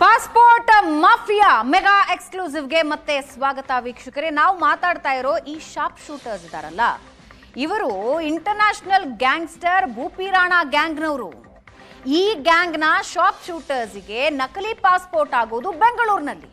Passport mafia mega ಎಕ್ಸ್ಕ್ಲೂಸಿವ್ಗೆ ಮತ್ತೆ ಸ್ವಾಗತ ವೀಕ್ಷಕರೇ. ನಾವು ಮಾತಾಡ್ತಾ ಇರೋ ಈ ಶಾಪ್ ಶೂಟರ್ಸ್ ಇದಾರಲ್ಲ, ಇವರು ಇಂಟರ್ನ್ಯಾಷನಲ್ ಗ್ಯಾಂಗ್ಸ್ಟರ್ ಭೂಪಿರಾಣ ಗ್ಯಾಂಗ್ನವರು. ಈ ಗ್ಯಾಂಗ್ನ ಶಾಪ್ ಶೂಟರ್ಸ್ಗೆ ನಕಲಿ ಪಾಸ್ಪೋರ್ಟ್ ಆಗೋದು ಬೆಂಗಳೂರಿನಲ್ಲಿ.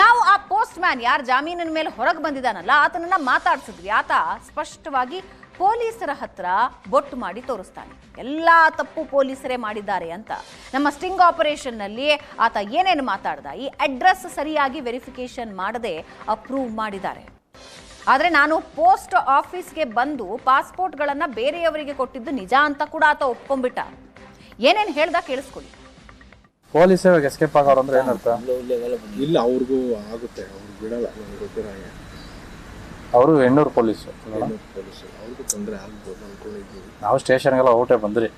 ನಾವು ಆ ಪೋಸ್ಟ್ ಮ್ಯಾನ್ ಯಾರು ಜಾಮೀನಿನ ಮೇಲೆ ಹೊರಗೆ ಬಂದಿದ್ದಾನಲ್ಲ, ಆತನನ್ನ ಮಾತಾಡ್ಸಿದ್ವಿ. ಆತ ಸ್ಪಷ್ಟವಾಗಿ ಪೊಲೀಸರ ಹತ್ರ ಬೊಟ್ಟು ಮಾಡಿ ತೋರಿಸ್ತಾನೆ. ಎಲ್ಲ ತಪ್ಪು ಪೊಲೀಸರೇ ಮಾಡಿದ್ದಾರೆ ಅಂತ. ನಮ್ಮ ಸ್ಟಿಂಗ್ ಆಪರೇಷನ್ನಲ್ಲಿ ಆತ ಏನೇನು ಮಾತಾಡ್ದ? ಈ ಅಡ್ರೆಸ್ ಸರಿಯಾಗಿ ವೆರಿಫಿಕೇಶನ್ ಮಾಡದೆ ಅಪ್ರೂವ್ ಮಾಡಿದ್ದಾರೆ. ಆದರೆ ನಾನು ಪೋಸ್ಟ್ ಆಫೀಸ್ಗೆ ಬಂದು ಪಾಸ್ಪೋರ್ಟ್ಗಳನ್ನು ಬೇರೆಯವರಿಗೆ ಕೊಟ್ಟಿದ್ದು ನಿಜ ಅಂತ ಕೂಡ ಆತ ಒಪ್ಕೊಂಡ್ಬಿಟ್ಟ. ಏನೇನು ಹೇಳ್ದ ಕೇಳಿಸ್ಕೊಳ್ಳಿ. ಪೊಲೀಸರಿಗೆ ಎಸ್ಕೇಪ್ ಆಗೋರು ಅಂದ್ರೆ ಏನರ್ಥ? ಇಲ್ಲ ಅವ್ರಿಗೂ ಆಗುತ್ತೆ. ಅವ್ರಿಗೆ ಬಿಡಲ್ಲ ಗೊತ್ತಿರೋ ಹಾಗೆ ಅವರು ಹೆಣ್ಣೂರು ಪೊಲೀಸ್ ನಾವು ಅವ್ರಿಗೂ ತೊಂದರೆ ಆಗ್ಬೋದು ಅನ್ಕೊಂಡಿದ್ದೀವಿ ನಾವು ಸ್ಟೇಷನ್ಗೆಲ್ಲ ಔಟೇ ಬಂದ್ರಿ.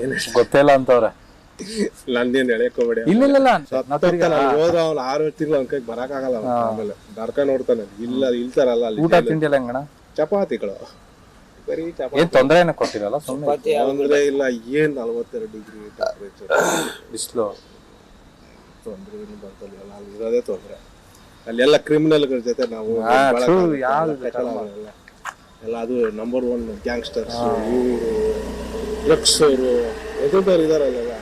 ಏನು ಗೊತ್ತೇ ಇಲ್ಲ ಅಂತವ್ರೆ. ನಂದೇನು ಎಳೆಯೋಕೋಬೇಡಿ ಇಲ್ಲ ಇಲ್ಲ ಇಲ್ಲ. ನಾವ್ ತಿರ್ಗಾ- ಹೋದ್ರೆ ಅವ್ನು ಆರು ತಿಂಗಳು ಅವ್ನ ಕೈಗೆ ಬರಕ್ಕಾಗಲ್ಲ ಅವ್ನು. ಆಮೇಲೆ ನಡ್ಕ ನೋಡ್ತಾನೆ. ಇಲ್ಲ ಇಲ್ತಾರಲ್ಲ ಅಲ್ಲಿ ಊಟ ತಿಂಡಿ ಎಲ್ಲ ಹೆಂಗಣ ಚಪಾತಿಗಳು ಬರೀ ಚಪಾತಿ. ಏನ್ ತೊಂದರೆ ಕೊಟ್ಟಿರಲ್ಲ ಸುಮ್ಮನೆ ಅಂದ್ರೆ ಇಲ್ಲ. ಏನ್ ನಲ್ವತ್ತೆರಡು ಡಿಗ್ರಿ ಟೆಂಪರೇಚರ್ ಬಿಸಿಲು. ತೊಂದ್ರೆ ಏನು ಬರ್ತಲ್ಲ ಅಲ್ಲಿ ಇರೋದೇ ತೊಂದ್ರೆ. ಅಲ್ಲೆಲ್ಲ ಕ್ರಿಮಿನಲ್ಗಳ ಜೊತೆ ನಾವು ಹಾ, ಬಾಳಕ್ true, ಆಗಲ್ಲ, ಯಾವ್ದು ಎಲ್ಲ ಅದು ನಂಬರ್ ಒನ್ ಗ್ಯಾಂಗ್ಸ್ಟರ್ಸ್ ಇವರು ಡ್ರಗ್ಸ್ ಅವರು ಎದುರ್ದವ್ರು ಇದಾರಲ್ಲ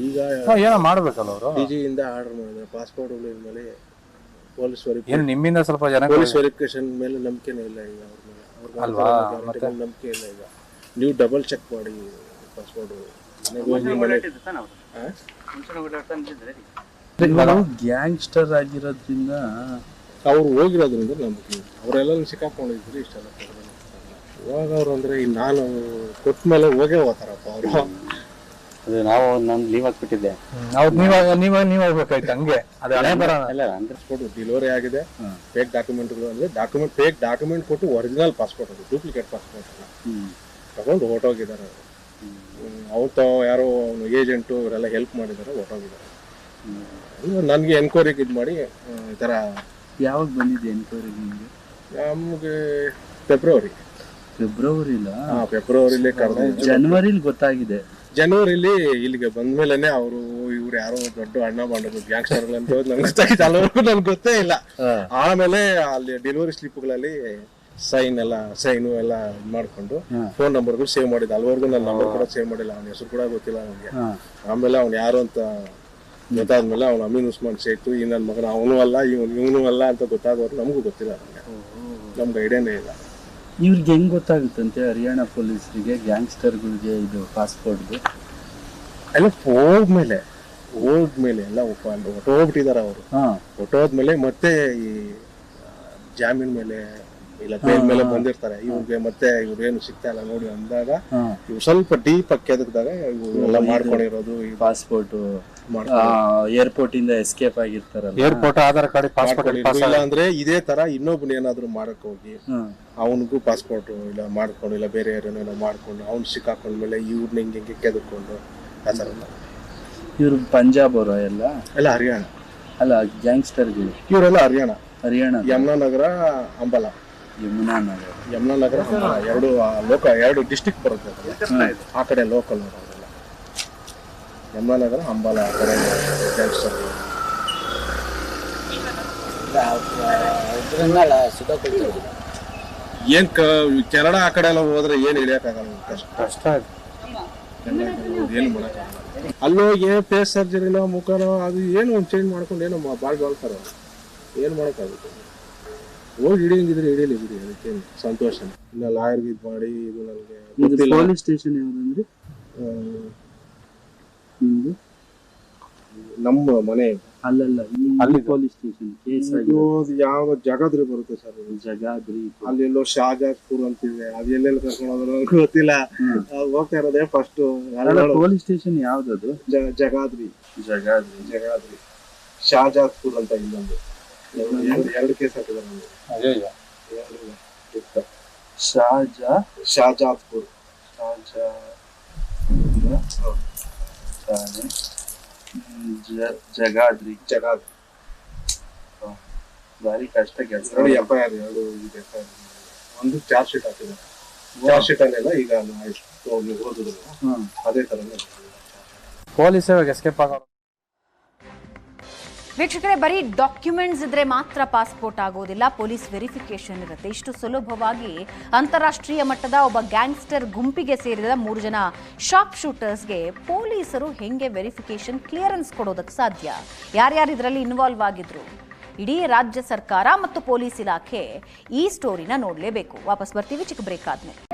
ಈಗ ಏನೋ ಮಾಡ್ಬೇಕಲ್ಲ ಅವರು? ಡಿಜಿ ಇಂದ ಆರ್ಡರ್ ಮಾಡಿದ್ರೆ ಪಾಸ್ಪೋರ್ಟ್ ಮೇಲೆ ಪೊಲೀಸ್ ಏನು ನಿಮ್ಮಿಂದ ಸ್ವಲ್ಪ ಜನ ಪೊಲೀಸ್ ವೆರಿಫಿಕೇಶನ್ ಮೇಲೆ ನಂಬಿಕೆನೇ ಇಲ್ಲ ಈಗ ಅವ್ರ ಮೇಲೆ. ಅವ್ರ ಮೇಲೆ ಅಲ್ವಾ? ಮೇಲೆ ನಂಬಿಕೆ ಇಲ್ಲ ಈಗ. ನೀವು ಡಬಲ್ ಚೆಕ್ ಮಾಡಿ ಪಾಸ್ಪೋರ್ಟ್ ಗ್ಯಾಂಗ್ಸ್ಟರ್ ಆಗಿರೋದ್ರಿಂದ ಅವ್ರು ಹೋಗಿರೋದ್ರಿಂದ ನಂಬಿಕೆ ಅವರೆಲ್ಲ ಸಿಕ್ಕಾಕೊಂಡಿದ್ರು ಇಷ್ಟೆಲ್ಲ ಅಂದರೆ ಇವಾಗ ಅವ್ರು ಅಂದ್ರೆ ಈ ನಾನು ಕೊಟ್ಟ ಮೇಲೆ ಹೋಗೇ ಹೋಗ್ತಾರಪ್ಪ ಅವರು. ಅದು ನಾವು ನಾನು ಲೀವ್ ಹಾಕ್ಬಿಟ್ಟಿದ್ದೆ. ಹೌದು ನೀವಾಗ ನೀವಾಗ ನೀವು ಹೋಗ್ಬೇಕಾಯ್ತು ಹಂಗೆ? ಅದು ಹಣೆ ಬರೋಣ. ಅಲ್ಲ ಅಂದ್ರೆ ಕೊಟ್ಟು ಡಿಲಿವರಿ ಆಗಿದೆ ಫೇಕ್ ಡಾಕ್ಯುಮೆಂಟ್ಗಳು ಅಂದ್ರೆ ಡಾಕ್ಯುಮೆಂಟ್ ಫೇಕ್ ಡಾಕ್ಯುಮೆಂಟ್ ಕೊಟ್ಟು ಒರಿಜಿನಲ್ ಪಾಸ್ಪೋರ್ಟ್ ಅದು ಡೂಪ್ಲಿಕೇಟ್ ಪಾಸ್ಪೋರ್ಟ್ ಅಲ್ಲ. ತಗೊಂಡು ಹೊರಟೋಗಿದ್ದಾರೆ ಅವ್ರು. ತಾವು ಯಾರೋ ಅವನು ಏಜೆಂಟು ಅವರೆಲ್ಲ ಹೆಲ್ಪ್ ಮಾಡಿದ್ದಾರೆ ಹೊರಟೋಗಿದ್ದಾರೆ. ನನಗೆ ಎನ್ಕ್ವೈರಿಗೆ ಇದು ಮಾಡಿ ಈ ಥರ ಯಾವಾಗ ಬಂದಿದೆ ಎನ್ಕ್ವೈರಿ ನಿಮಗೆ? ನಮಗೆ ಫೆಬ್ರವರಿ ಫೆಬ್ರವರಿಲ ಹಾಂ ಫೆಬ್ರವರಿಲೇ ಕರೆದ ಜನವರಿಲಿ ಗೊತ್ತಾಗಿದೆ. ಜನವರಿಲಿ ಇಲ್ಲಿಗೆ ಬಂದ್ಮೇಲೆನೆ ಅವರು ಇವ್ರು ಯಾರೋ ದೊಡ್ಡ ಅಣ್ಣ ಮಾಡೋದು ಗ್ಯಾಂಗ್ಸ್ಟರ್ ಅಂತ ನನ್ಗೆ ಗೊತ್ತಾಗಿತ್ತು ಅಲ್ಲಿವರೆಗೂ ನನ್ಗೆ ಗೊತ್ತೇ ಇಲ್ಲ. ಆಮೇಲೆ ಅಲ್ಲಿ ಡೆಲಿವರಿ ಸ್ಲಿಪ್ಗಳಲ್ಲಿ ಸೈನ್ ಎಲ್ಲ ಸೈನು ಎಲ್ಲ ಮಾಡ್ಕೊಂಡು ಫೋನ್ ನಂಬರ್ಗಳು ಸೇವ್ ಮಾಡಿದ್ದೆ. ಅಲ್ವರ್ಗೂ ನನ್ನ ನಂಬರ್ ಕೂಡ ಸೇವ್ ಮಾಡಿಲ್ಲ. ಅವನ ಹೆಸರು ಕೂಡ ಗೊತ್ತಿಲ್ಲ ನನಗೆ. ಆಮೇಲೆ ಅವ್ನು ಯಾರು ಅಂತ ಗೊತ್ತಾದ್ಮೇಲೆ ಅವ್ನು ಅಮೀನ್ ಉಸ್ಮಾನ್ ಶೇಖ್ ಈ ನನ್ನ ಮಗನ ಅವನು ಅಲ್ಲ ಇವನು ಇವನು ಅಲ್ಲ ಅಂತ ಗೊತ್ತಾದವ್ರು ನಮಗೂ ಗೊತ್ತಿಲ್ಲ ನಮಗೆ. ನಮ್ಗೆ ಐಡಿಯಾನೇ ಇಲ್ಲ. ಇವ್ರಿಗೆ ಹೆಂಗ್ ಗೊತ್ತಾಗುತ್ತಂತೆ? ಹರಿಯಾಣ ಪೊಲೀಸರಿಗೆ ಗ್ಯಾಂಗ್ಸ್ಟರ್ಗಳಿಗೆ ಇದು ಪಾಸ್ಪೋರ್ಟ್ಗೆ? ಎಲ್ಲ ಹೋದ್ಮೇಲೆ ಹೋದ್ಮೇಲೆ ಎಲ್ಲ ಹೊಟ್ಟೋಗ್ಬಿಟ್ಟಿದ್ದಾರೆ ಅವರು. ಹಾ. ಹೊಟ್ಟೋದ್ಮೇಲೆ ಮತ್ತೆ ಈ ಜಾಮೀನ್ ಮೇಲೆ ಇಲ್ಲ ಬೇಲ್ ಮೇಲೆ ಬಂದಿರ್ತಾರೆ. ಇವ್ರಿಗೆ ಮತ್ತೆ ಇವ್ರೇನು ಏನು ಸಿಗ್ತಾ ಇಲ್ಲ ನೋಡಿ ಅಂದಾಗ ಇವ್ರು ಇವ್ ಸ್ವಲ್ಪ ಡೀಪ್ ಆಗಿ ಕೆದಕ್ದಾಗ ಇವೆಲ್ಲ ಮಾಡ್ಕೊಂಡಿರೋದು ಈ ಪಾಸ್ಪೋರ್ಟ್ ಏರ್ಪೋರ್ಟ್ ಇಂದ ಎಸ್ಕೇಪ್ ಆಗಿರ್ತಾರಲ್ಲ. ಏರ್ಪೋರ್ಟ್ ಆಧಾರ್ ಕಾರ್ಡ್ ಪಾಸ್ಪೋರ್ಟ್ ಇಲ್ಲ ಅಂದ್ರೆ ಇದೇ ತರ ಇನ್ನೊಬ್ಬನ ಏನಾದ್ರು ಮಾಡಕ್ ಹೋಗಿ ಅವನಿಗೂ ಪಾಸ್ಪೋರ್ಟ್ ಇಲ್ಲ ಮಾಡ್ಕೊಂಡು ಇಲ್ಲ ಬೇರೆ ಯಾರನ್ನೆಲ್ಲ ಮಾಡ್ಕೊಂಡು ಅವ್ನು ಸಿಕ್ಕಾಕೊಂಡ್ಮೇಲೆ ಇವ್ರನ್ನ ಹಿಂಗೆ ಹಿಂಗೆ ಕೆದಕೊಂಡು ಆ ಥರ. ಇವ್ರು ಪಂಜಾಬ್ ಅವರ ಎಲ್ಲ? ಎಲ್ಲ ಹರಿಯಾಣ. ಅಲ್ಲ ಗ್ಯಾಂಗ್ಸ್ಟರ್ಗಳು. ಇವರೆಲ್ಲ ಹರಿಯಾಣ. ಹರಿಯಾಣ. ಯಮುನಾ ನಗರ ಅಂಬಲ. ಯಮುನಾ ನಗರ ಯಮುನಾ ನಗರ ಎರಡು ಲೋಕ ಎರಡು ಡಿಸ್ಟಿಕ್ ಬರುತ್ತೆ. ಆ ಕಡೆ ಲೋಕಲ್ ಅವರೆಲ್ಲ ಯಮುನಾ ನಗರ ಅಂಬಾಲ ಆ ಕಡೆ ಗ್ಯಾಂಗ್ಸ್ಟರ್ ಏನ್ ಕ ಕೆನಡಾ ಆ ಕಡೆ ಎಲ್ಲ ಹೋದ್ರೆ ಏನ್ ಇಳಿಯಕ್ಕಾಗಲ್ಲ ಕಷ್ಟ ಕಷ್ಟ ಏನು ಮಾಡೋಕ್ಕಾಗಲ್ಲ ಅಲ್ಲೋಗಿ ಫೇಸ್ ಸರ್ಜರಿನೋ ಮುಖನೋ ಅದು ಏನು ಒಂದು ಚೇಂಜ್ ಮಾಡ್ಕೊಂಡು ಏನೋ ಮಾ- ಬಾಳ್ ಬಾಳ್ತಾರೆ ಏನು ಮಾಡೋಕ್ಕಾಗುತ್ತೆ ಹೋಗಿ ಹಿಡಿಯಂಗಿದ್ರೆ ಹಿಡಿಯಲಿ ಬಿಡಿ ಅದಕ್ಕೇನು ಸಂತೋಷ ಇಲ್ಲ ಲಾಯರ್ಗೆ ಇದು ಮಾಡಿ ಇದು ನನಗೆ ಪೊಲೀಸ್ ಸ್ಟೇಷನ್ ಯಾವುದಂದ್ರೆ ಆ, ನಿಮ್ದು? ನಮ್ಮ ಮನೆ. ಅಲ್ಲಲ್ಲ ಅಲ್ಲಿ ಪೊಲೀಸ್ ಸ್ಟೇಷನ್ ಕೇಸ್ ಇದು ಯಾವ ಜಗಾದ್ರಿ ಬರುತ್ತೆ ಸರ್. ಜಗಾದ್ರಿ. ಅಲ್ಲೆಲ್ಲೋ ಶಾಜಾಪುರ್ ಅಂತಿದೆ. ಅದು ಎಲ್ಲೆಲ್ಲಿ ಕರ್ಕೊಂಡು ಹೋದ್ರು ಗೊತ್ತಿಲ್ಲ. ಅದು ಹೋಗ್ತಾ ಇರೋದೇ ಫಸ್ಟ್ ಪೊಲೀಸ್ ಸ್ಟೇಷನ್ ಯಾವ್ದದು? ಜಗಾದ್ರಿ. ಜಗಾದ್ರಿ. ಜಗಾದ್ರಿ. ಶಾಜಾಪುರ್ ಅಂತ ಇನ್ನೊಂದು ಎರಡು ಎರಡು ಕೇಸ್ ಹಾಕಿದ್ದಾರೆ ಅಯ್ಯೋ ಅಯ್ಯಯ್ಯೋ. ಶಾಜಾ? ಶಾಜಾಪುರ್ ಶಾಜಾ ಜ- ಜಗಾದ್ರಿ. ಜಗಾದ್ರಿ. ಭಾರಿ ಕಷ್ಟ ಕೆಲಸ. ಎರಡು ಎಫ್ ಐ ಆರ್ ಎರಡು ಇದೆ. ಆರ್ ಒಂದು ಚಾರ್ಜ್ ಶೀಟ್ ಹಾಕಿದ್ದಾರೆ. ಚಾರ್ಜ್ ಶೀಟ್ ಅಲ್ಲೆಲ್ಲ ಈಗ ಆಯ್ತು ಓದಿದ್ರು. ಹ್ಮ್. ಅದೇ ತರನೇ. ಪೊಲೀಸ್ ಯಾವಾಗ ಎಸ್ಕೇಪ್ ಆಗೋರು. ವೀಕ್ಷಕರೇ, ಬರೀ ಡಾಕ್ಯುಮೆಂಟ್ಸ್ ಇದ್ರೆ ಮಾತ್ರ ಪಾಸ್ಪೋರ್ಟ್ ಆಗೋದಿಲ್ಲ. ಪೊಲೀಸ್ ವೆರಿಫಿಕೇಶನ್ ಇರುತ್ತೆ. ಇಷ್ಟು ಸುಲಭವಾಗಿ ಅಂತಾರಾಷ್ಟ್ರೀಯ ಮಟ್ಟದ ಒಬ್ಬ ಗ್ಯಾಂಗ್ಸ್ಟರ್ ಗುಂಪಿಗೆ ಸೇರಿದ ಮೂರು ಜನ ಶಾಪ್ ಶೂಟರ್ಸ್ಗೆ ಪೊಲೀಸರು ಹೆಂಗೆ ವೆರಿಫಿಕೇಶನ್ ಕ್ಲಿಯರೆನ್ಸ್ ಕೊಡೋದಕ್ಕೆ ಸಾಧ್ಯ? ಯಾರ್ಯಾರು ಇದರಲ್ಲಿ ಇನ್ವಾಲ್ವ್ ಆಗಿದ್ರು? ಇಡೀ ರಾಜ್ಯ ಸರ್ಕಾರ ಮತ್ತು ಪೊಲೀಸ್ ಇಲಾಖೆ ಈ ಸ್ಟೋರಿನ ನೋಡಲೇಬೇಕು. ವಾಪಸ್ ಬರ್ತೀವಿ. ಚಿಕ್ಕ ಬ್ರೇಕ್ ಆದ್ಮೇಲೆ.